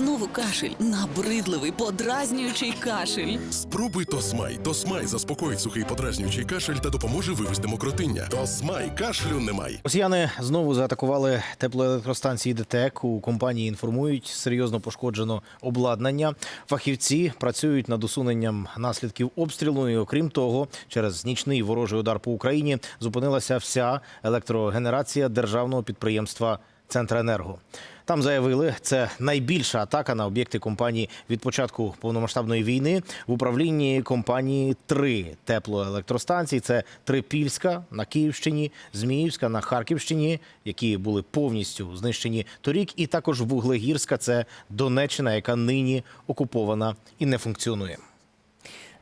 Знову кашель, набридливий, подразнюючий кашель. Спробуй Тосмай. Тосмай заспокоїть сухий подразнюючий кашель та допоможе вивести мокротиння. Тосмай кашлю немає. Росіяни знову заатакували теплоелектростанції ДТЕК. У компанії інформують, серйозно пошкоджено обладнання. Фахівці працюють над усуненням наслідків обстрілу. І окрім того, через нічний ворожий удар по Україні зупинилася вся електрогенерація державного підприємства Центренерго. Там заявили, це найбільша атака на об'єкти компанії від початку повномасштабної війни. В управлінні компанії три теплоелектростанції: це Трипільська на Київщині, Зміївська на Харківщині, які були повністю знищені торік, і також Вуглегірська це Донеччина, яка нині окупована і не функціонує.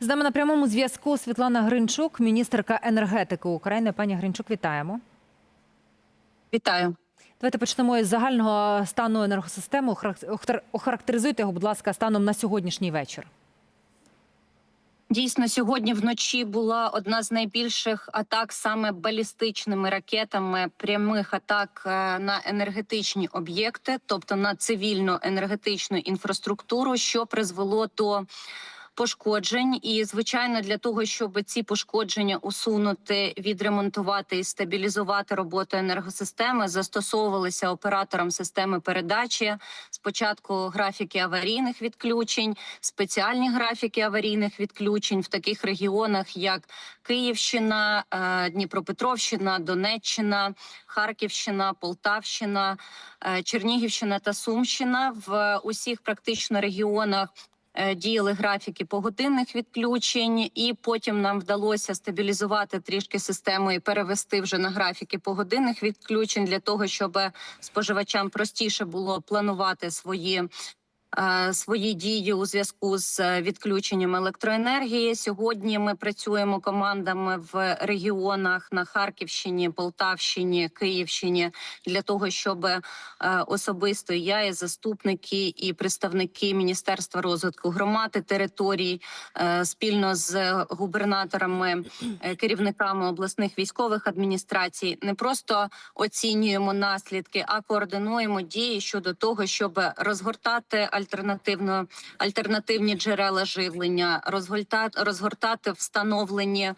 З нами на прямому зв'язку Світлана Гринчук, міністерка енергетики України. Пані Гринчук, вітаємо. Вітаю. Давайте почнемо із загального стану енергосистеми. Охарак- Охарактеризуйте його, будь ласка, станом на сьогоднішній вечір. Дійсно, сьогодні вночі була одна з найбільших атак саме балістичними ракетами прямих атак е, на енергетичні об'єкти, тобто на цивільну енергетичну інфраструктуру, що призвело до пошкоджень. І звичайно, для того, щоб ці пошкодження усунути, відремонтувати і стабілізувати роботу енергосистеми, застосовувалися операторам системи передачі спочатку графіки аварійних відключень, спеціальні графіки аварійних відключень в таких регіонах, як Київщина, е, Дніпропетровщина, Донеччина, Харківщина, Полтавщина, е, Чернігівщина та Сумщина в усіх практично регіонах. Е, Діяли графіки погодинних відключень, і потім нам вдалося стабілізувати трішки систему і перевести вже на графіки погодинних відключень для того, щоб споживачам простіше було планувати свої. Е, Свої дії у зв'язку з е, відключенням електроенергії. Сьогодні ми працюємо командами в регіонах на Харківщині, Полтавщині, Київщині для того, щоб е, особисто я і заступники і представники Міністерства розвитку громад і територій спільно з губернаторами, керівниками обласних військових адміністрацій не просто оцінюємо наслідки, а координуємо дії щодо того, щоб розгортати альтернативно альтернативні джерела живлення, розгортати, розгортати встановлені е,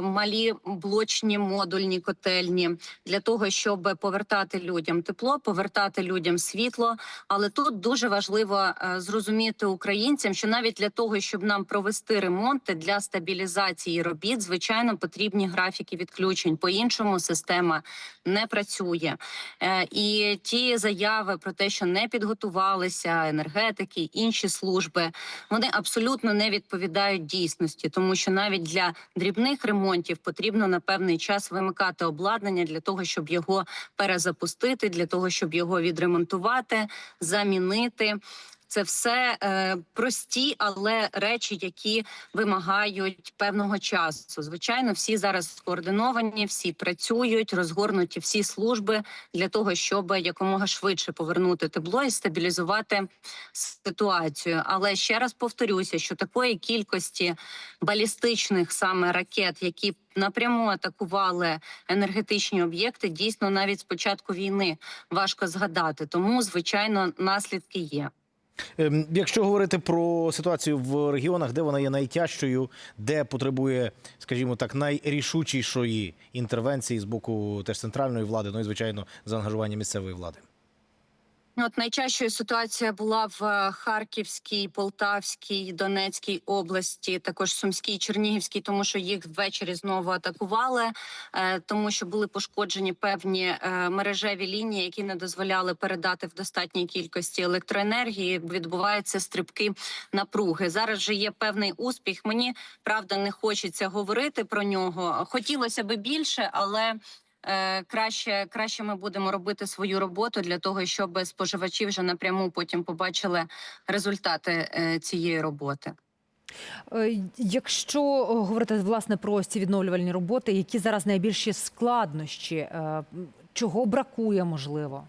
малі блочні модульні котельні для того, щоб повертати людям тепло, повертати людям світло. Але тут дуже важливо е, зрозуміти українцям, що навіть для того, щоб нам провести ремонти для стабілізації робіт, звичайно, потрібні графіки відключень. По іншому система не працює. Е, І ті заяви про те, що не підготувалися енергетики, інші служби, вони абсолютно не відповідають дійсності, тому що навіть для дрібних ремонтів потрібно на певний час вимикати обладнання для того, щоб його перезапустити, для того, щоб його відремонтувати, замінити. Це все е, прості, але речі, які вимагають певного часу. Звичайно, всі зараз скоординовані, всі працюють, розгорнуті всі служби для того, щоб якомога швидше повернути тепло і стабілізувати ситуацію. Але ще раз повторюся, що такої кількості балістичних саме ракет, які напряму атакували енергетичні об'єкти, дійсно навіть з початку війни важко згадати. Тому звичайно наслідки є. Ем, Якщо говорити про ситуацію в регіонах, де вона є найтяжчою, де потребує, скажімо так, найрішучішої інтервенції з боку теж центральної влади, ну і звичайно заангажування місцевої влади. От найчастішою ситуація була в е, Харківській, Полтавській, Донецькій області, також Сумській, Чернігівській, тому що їх ввечері знову атакували, е, тому що були пошкоджені певні е, мережеві лінії, які не дозволяли передати в достатній кількості електроенергії. Відбуваються стрибки напруги. Зараз же є певний успіх. Мені правда не хочеться говорити про нього. Хотілося би більше, але. Е, краще краще ми будемо робити свою роботу для того, щоб споживачі вже напряму потім побачили результати е, цієї роботи. Е, Якщо говорити власне про ці відновлювальні роботи, які зараз найбільші складнощі, чого бракує, можливо?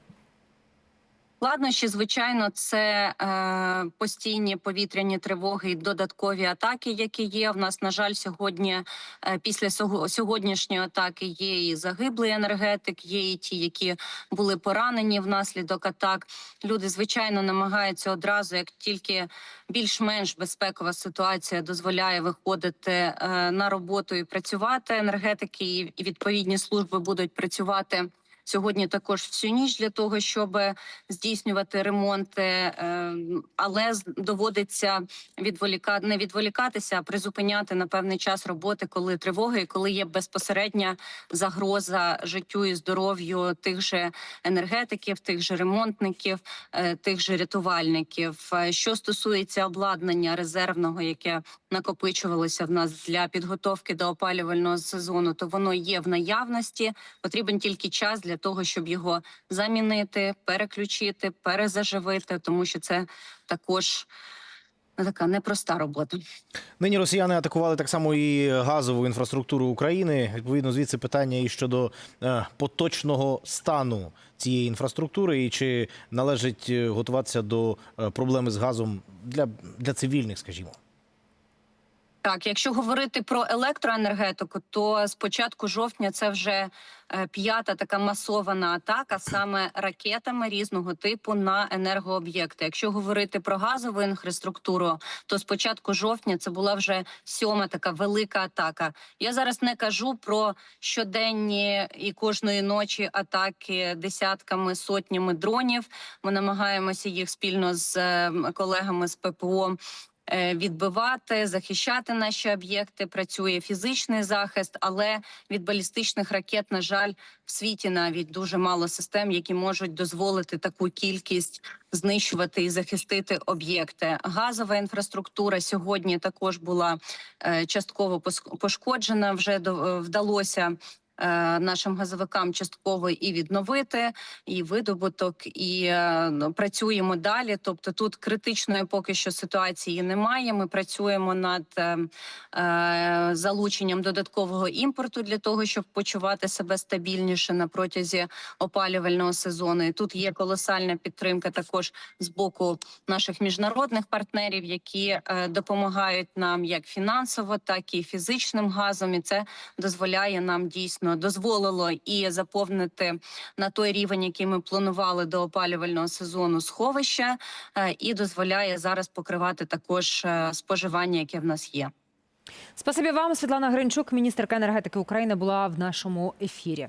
Складнощі, звичайно, це е, постійні повітряні тривоги і додаткові атаки, які є. В нас, на жаль, сьогодні е, після сьогоднішньої атаки є і загиблий енергетик, є і ті, які були поранені внаслідок атак. Люди, звичайно, намагаються одразу, як тільки більш-менш безпекова ситуація дозволяє виходити е, на роботу і працювати. Енергетики і, і відповідні служби будуть працювати. Сьогодні також всю ніч для того, щоб здійснювати ремонти, е, але доводиться відволіка... не відволікатися, а призупиняти на певний час роботи, коли тривоги, і коли є безпосередня загроза життю і здоров'ю тих же енергетиків, тих же ремонтників, е, тих же рятувальників. Е, Що стосується обладнання резервного, яке накопичувалося в нас для підготовки до опалювального сезону, то воно є в наявності. Потрібен тільки час для того, щоб його замінити, переключити, перезаживити, тому що це також ну, така непроста робота. Нині росіяни атакували так само і газову інфраструктуру України. Відповідно, звідси питання і щодо е, поточного стану цієї інфраструктури, і чи належить е, готуватися до е, проблеми з газом для, для цивільних, скажімо. Так, якщо говорити про електроенергетику, то з початку жовтня це вже е, п'ята така масована атака саме ракетами різного типу на енергооб'єкти. Якщо говорити про газову інфраструктуру, то з початку жовтня це була вже сьома така велика атака. Я зараз не кажу про щоденні і кожної ночі атаки десятками сотнями дронів. Ми намагаємося їх спільно з е, колегами з ППО відбивати, захищати наші об'єкти. Працює фізичний захист, але від балістичних ракет, на жаль, в світі навіть дуже мало систем, які можуть дозволити таку кількість знищувати і захистити об'єкти. Газова інфраструктура сьогодні також була е, частково пошкоджена. Вже е, вдалося. Е, Нашим газовикам частково і відновити і видобуток, і е, ну, працюємо далі. Тобто, тут критичної поки що ситуації немає. Ми працюємо над е, залученням додаткового імпорту для того, щоб почувати себе стабільніше на протязі опалювального сезону. І тут є колосальна підтримка також з боку наших міжнародних партнерів, які допомагають нам як фінансово, так і фізичним газом. І це дозволяє нам дійсно дозволило і заповнити на той рівень, який ми планували до опалювального сезону сховища, е, і дозволяє зараз покривати також е, споживання, яке в нас є. Спасибі вам, Світлана Гринчук, міністерка енергетики України, була в нашому ефірі.